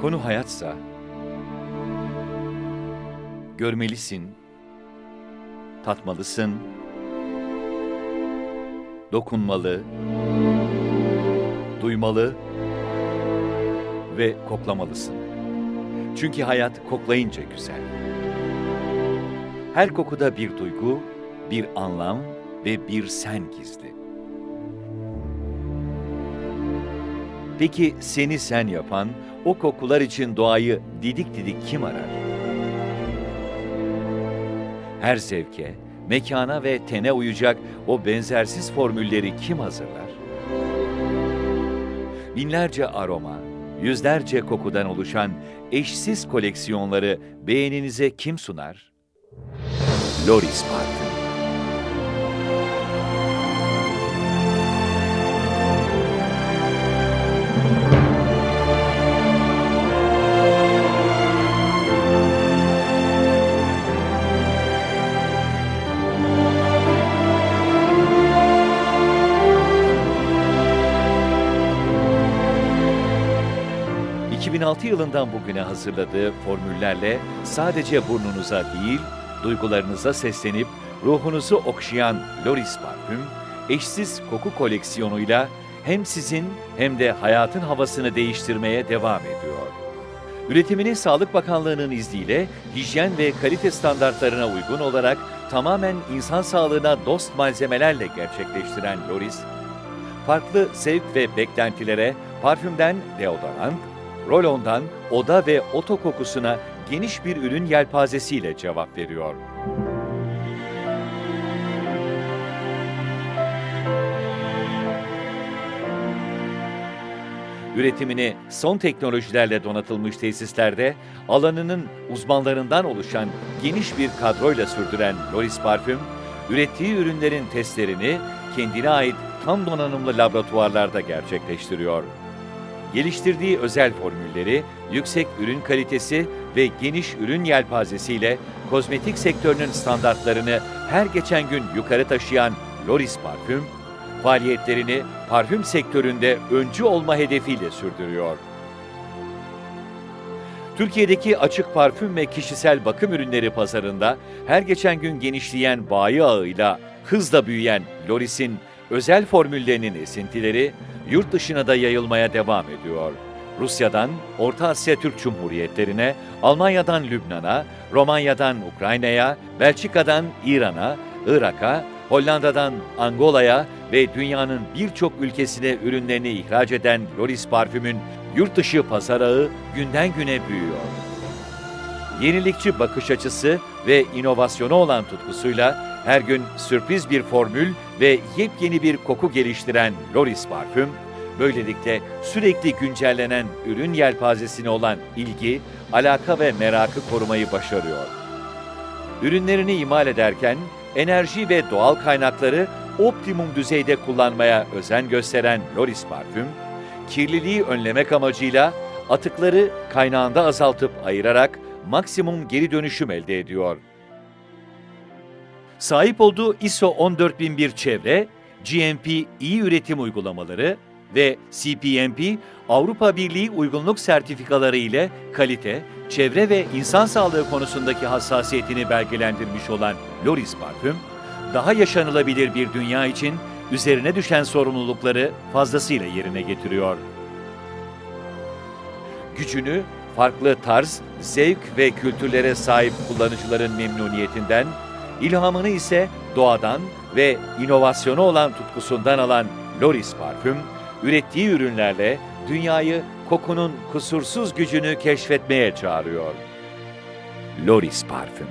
Konu hayatsa, görmelisin, tatmalısın, dokunmalı, duymalı ve koklamalısın. Çünkü hayat koklayınca güzel. Her kokuda bir duygu, bir anlam ve bir sen gizli. Peki seni sen yapan, o kokular için doğayı didik didik kim arar? Her zevke, mekana ve tene uyacak o benzersiz formülleri kim hazırlar? Binlerce aroma, yüzlerce kokudan oluşan eşsiz koleksiyonları beğeninize kim sunar? Loris Parfüm. ...2006 yılından bugüne hazırladığı formüllerle sadece burnunuza değil, duygularınıza seslenip ruhunuzu okşayan Loris Parfüm, eşsiz koku koleksiyonuyla hem sizin hem de hayatın havasını değiştirmeye devam ediyor. Üretimini Sağlık Bakanlığı'nın izniyle hijyen ve kalite standartlarına uygun olarak tamamen insan sağlığına dost malzemelerle gerçekleştiren Loris, farklı zevk ve beklentilere parfümden deodorant, rolondan oda ve oto kokusuna geniş bir ürün yelpazesiyle cevap veriyor. Üretimini son teknolojilerle donatılmış tesislerde alanının uzmanlarından oluşan geniş bir kadroyla sürdüren Loris Parfüm, ürettiği ürünlerin testlerini kendine ait tam donanımlı laboratuvarlarda gerçekleştiriyor. Geliştirdiği özel formülleri, yüksek ürün kalitesi ve geniş ürün yelpazesiyle kozmetik sektörünün standartlarını her geçen gün yukarı taşıyan Loris Parfüm, faaliyetlerini parfüm sektöründe öncü olma hedefiyle sürdürüyor. Türkiye'deki açık parfüm ve kişisel bakım ürünleri pazarında her geçen gün genişleyen bayi ağıyla hızla büyüyen Loris'in özel formüllerinin esintileri yurt dışına da yayılmaya devam ediyor. Rusya'dan Orta Asya Türk Cumhuriyetlerine, Almanya'dan Lübnan'a, Romanya'dan Ukrayna'ya, Belçika'dan İran'a, Irak'a, Hollanda'dan Angola'ya ve dünyanın birçok ülkesine ürünlerini ihraç eden Loris parfümün yurt dışı pazar ağı günden güne büyüyor. Yenilikçi bakış açısı ve inovasyonu olan tutkusuyla her gün sürpriz bir formül ve yepyeni bir koku geliştiren Loris parfüm, böylelikle sürekli güncellenen ürün yelpazesine olan ilgi, alaka ve merakı korumayı başarıyor. Ürünlerini imal ederken enerji ve doğal kaynakları optimum düzeyde kullanmaya özen gösteren Loris Parfüm, kirliliği önlemek amacıyla atıkları kaynağında azaltıp ayırarak maksimum geri dönüşüm elde ediyor. Sahip olduğu ISO 14001 çevre, GMP iyi üretim uygulamaları ve CPMP Avrupa Birliği uygunluk sertifikaları ile kalite, çevre ve insan sağlığı konusundaki hassasiyetini belgelendirmiş olan Loris Parfüm, daha yaşanılabilir bir dünya için üzerine düşen sorumlulukları fazlasıyla yerine getiriyor. Gücünü farklı tarz, zevk ve kültürlere sahip kullanıcıların memnuniyetinden, ilhamını ise doğadan ve inovasyonu olan tutkusundan alan Loris Parfüm, ürettiği ürünlerle dünyayı kokunun kusursuz gücünü keşfetmeye çağırıyor. Loris Parfüm